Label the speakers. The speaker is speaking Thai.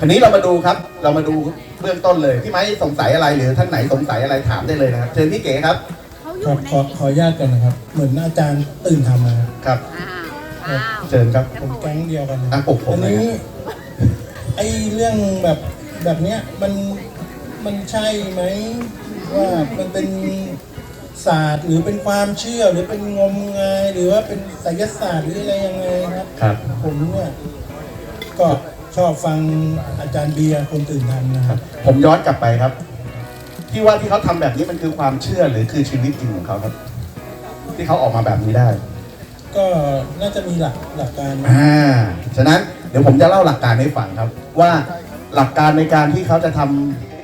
Speaker 1: อันนี้เรามาดูครับ เรามาดูเบื้องต้นเลยพี่ไม้สงสัยอะไรหรือท่านไหนสงสัยอะไรถามได้เลยนะครับ เชิญพี่เก๋ครับ
Speaker 2: เขาอ
Speaker 3: ครั
Speaker 2: ยู่
Speaker 3: บ
Speaker 2: ใน
Speaker 3: ขอขออนุญาตกันนะครับ เหมือนอาจารย์ตื่นทำนะครับ
Speaker 1: ครับ
Speaker 2: อ้าวอ้าว
Speaker 1: เชิญครับ
Speaker 3: ผมแก๊งเดียวกันนะ
Speaker 1: อะปลุกผม
Speaker 3: อัน
Speaker 1: เลย
Speaker 3: นี้ ไอ้เรื่องแบบแบบเนี้ยมันมันใช่ไหมว่ามันเป็นศาสตร์หรือเป็นความเชื่อหรือเป็นงมงายหรือว่าเป็นไสยศาสตร์หรืออะไรยังไงครับ
Speaker 1: ครับ
Speaker 3: ผมเนี่ยก็ ชอบฟังอาจารย์เบียร์คนตื่นทำนะ
Speaker 1: ค
Speaker 3: ค
Speaker 1: รั
Speaker 3: รั
Speaker 1: บบผมย้อนกลับไปครับ ที่ว่าที่เขาทำแบบนี้มันคือความเชื่อหรือคือชีวิตจริงของเขาครับ ที่เขาออกมาแบบนี้ได้
Speaker 3: ก็น่าจะมีหลักหลักการนะ
Speaker 1: อ่าฉะนั้นเดี๋ยวผมจะเล่าหลักการให้ฟังครับ ว่าหลักการในการที่เขาจะทำ